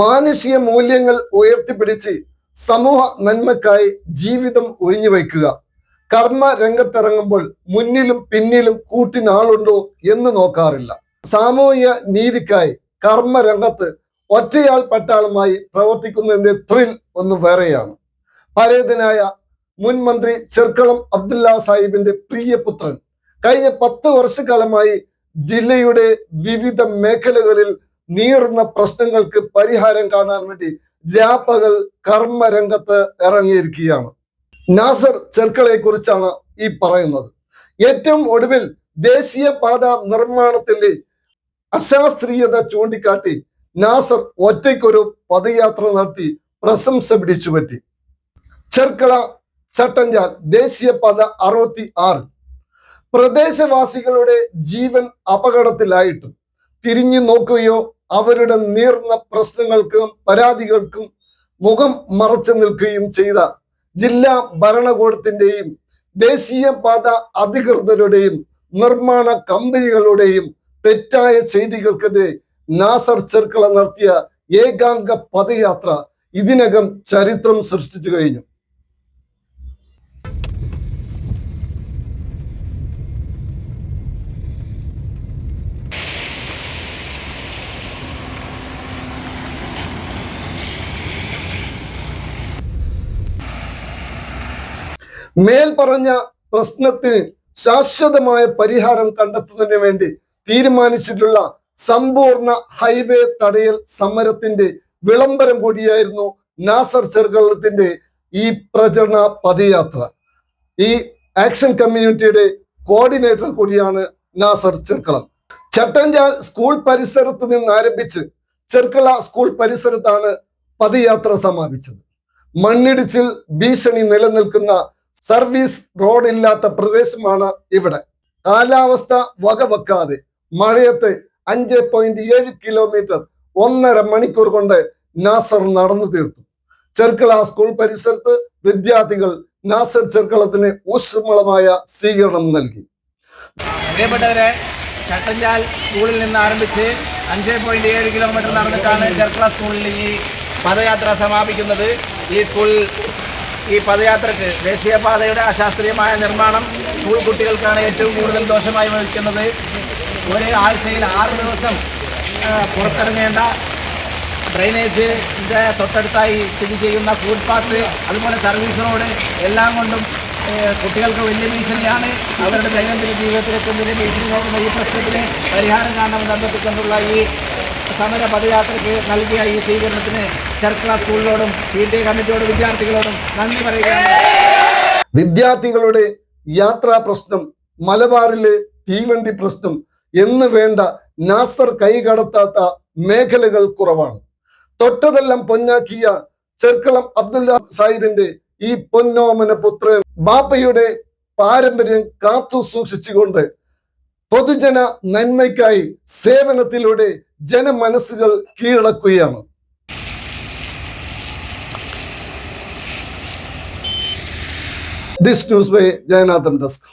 മാനുഷിക മൂല്യങ്ങൾ ഉയർത്തിപ്പിടിച്ച് സമൂഹ നന്മക്കായി ജീവിതം ഒഴിഞ്ഞു വയ്ക്കുക. കർമ്മ രംഗത്തിറങ്ങുമ്പോൾ മുന്നിലും പിന്നിലും കൂട്ടിനാളുണ്ടോ എന്ന് നോക്കാറില്ല. സാമൂഹിക നീതിക്കായി കർമ്മ രംഗത്ത് ഒറ്റയാൾ പട്ടാളമായി പ്രവർത്തിക്കുന്നതിന്റെ ത്രിൽ ഒന്ന് വേറെയാണ്. പരേതനായ മുൻ മന്ത്രി ചെർക്കളം അബ്ദുല്ല സാഹിബിന്റെ പ്രിയപുത്രൻ കഴിഞ്ഞ പത്ത് വർഷക്കാലമായി ജില്ലയുടെ വിവിധ മേഖലകളിൽ നീറുന്ന പ്രശ്നങ്ങൾക്ക് പരിഹാരം കാണാൻ വേണ്ടി രാപ്പകൽ കർമ്മരംഗത്ത് ഇറങ്ങിയിരിക്കുകയാണ്. നാസർ ചെർക്കളയെ കുറിച്ചാണ് ഈ പറയുന്നത്. ഏറ്റവും ഒടുവിൽ ദേശീയ ദേശീയപാത നിർമ്മാണത്തിന്റെ അശാസ്ത്രീയത ചൂണ്ടിക്കാട്ടി നാസർ ഒറ്റയ്ക്കൊരു പദയാത്ര നടത്തി പ്രശംസ പിടിച്ചു പറ്റി ചെർക്കള ചട്ടഞ്ചാൽ ദേശീയപാത അറുപത്തി ആറ് പ്രദേശവാസികളുടെ ജീവൻ അപകടത്തിലായിട്ടും. തിരിഞ്ഞു നോക്കുകയോ അവരുടെ നീർന്ന പ്രശ്നങ്ങൾക്കും പരാതികൾക്കും മുഖം മറച്ചു നിൽക്കുകയും ചെയ്ത ജില്ലാ ഭരണകൂടത്തിന്റെയും ദേശീയപാത അധികൃതരുടെയും നിർമ്മാണ കമ്പനികളുടെയും തെറ്റായ ചെയ്തികൾക്കെതിരെ നാസർ ചെർക്കള നടത്തിയ ഏകാംഗ പദയാത്ര ഇതിനകം ചരിത്രം സൃഷ്ടിച്ചു കഴിഞ്ഞു. മേൽ പറഞ്ഞ പ്രശ്നത്തിന് ശാശ്വതമായ പരിഹാരം കണ്ടെത്തുന്നതിന് വേണ്ടി തീരുമാനിച്ചിട്ടുള്ള സമ്പൂർണ ഹൈവേ തടയൽ സമരത്തിന്റെ വിളംബരം കൂടിയായിരുന്നു നാസർ ചെറുകളത്തിന്റെ ഈ പ്രചരണ പദയാത്ര. ഈ ആക്ഷൻ കമ്മ്യൂണിറ്റിയുടെ കോർഡിനേറ്റർ കൂടിയാണ് നാസർ ചെർക്കളം ചട്ടഞ്ചാൽ സ്കൂൾ പരിസരത്ത് നിന്ന് ആരംഭിച്ച് ചെർക്കള സ്കൂൾ പരിസരത്താണ് പദയാത്ര സമാപിച്ചത്. മണ്ണിടിച്ചിൽ ഭീഷണി നിലനിൽക്കുന്ന സർവീസ് റോഡ് ഇല്ലാത്ത പ്രദേശമാണ് ഇവിടെ. കാലാവസ്ഥ വകവെക്കാതെ മഴയത്ത് അഞ്ച് പോയിന്റ് ഏഴ് കിലോമീറ്റർ ഒന്നര മണിക്കൂർ കൊണ്ട് നാസർ നടന്നു തീർത്തു. ചെർക്കള സ്കൂൾ പരിസരത്ത് വിദ്യാർത്ഥികൾ നാസർ ചെർക്കളത്തിന് ഊഷ്മളമായ സ്വീകരണം നൽകി. പ്രിയപ്പെട്ടവരെ ചട്ടഞ്ചാൽ സ്കൂളിൽ നിന്ന് ആരംഭിച്ച് അഞ്ച് പോയിന്റ് ഏഴ് കിലോമീറ്റർ നടന്നിട്ടാണ് ചെർക്കള സ്കൂളിൽ ഈ പദയാത്ര സമാപിക്കുന്നത്. ഈ സ്കൂളിൽ ഈ പദയാത്രക്ക് ദേശീയപാതയുടെ അശാസ്ത്രീയമായ നിർമ്മാണം സ്കൂൾ കുട്ടികൾക്കാണ് ഏറ്റവും കൂടുതൽ ദോഷമായി വഹിക്കുന്നത്. ഒരു ആഴ്ചയിൽ ആറ് ദിവസം പുറത്തിറങ്ങേണ്ട ഡ്രൈനേജിന്റെ തൊട്ടടുത്തായി സ്ഥിതി ചെയ്യുന്ന ഫുട്പാത്ത് അതുപോലെ സർവീസ് റോഡ് എല്ലാം കൊണ്ടും കുട്ടികൾക്ക് വലിയ ഭീഷണിയാണ്. അവരുടെ ദൈനംദിന ജീവിതത്തിലേക്ക് വലിയ ഭീഷണി നോക്കുന്ന ഈ പ്രശ്നത്തിന് പരിഹാരം കാണണമെന്ന് അഭ്യർത്ഥിച്ചുകൊണ്ടുള്ള ഈ സമര പദയാത്രയ്ക്ക് നൽകിയ ഈ സ്വീകരണത്തിന് ചെർക്കള സ്കൂളിനോടും പി ടി എ കമ്മിറ്റിയോടും വിദ്യാർത്ഥികളോടും നന്ദി പറയുകയാണ്. വിദ്യാർത്ഥികളുടെ യാത്രാ പ്രശ്നം മലബാറിലെ തീവണ്ടി പ്രശ്നം എന്ന് വേണ്ട നാസർ കൈകടത്താത്ത മേഖലകൾ കുറവാണ്. തൊട്ടതെല്ലാം പൊന്നാക്കിയ ചെർക്കളം അബ്ദുല്ല സാഹിബിന്റെ ഈ പൊന്നോമന പുത്രൻ ബാപ്പയുടെ പാരമ്പര്യം കാത്തു സൂക്ഷിച്ചുകൊണ്ട് പൊതുജന നന്മയ്ക്കായി സേവനത്തിലൂടെ ജനമനസ്സുകൾ കീഴടക്കുകയാണ്. this news by Jayanathan desk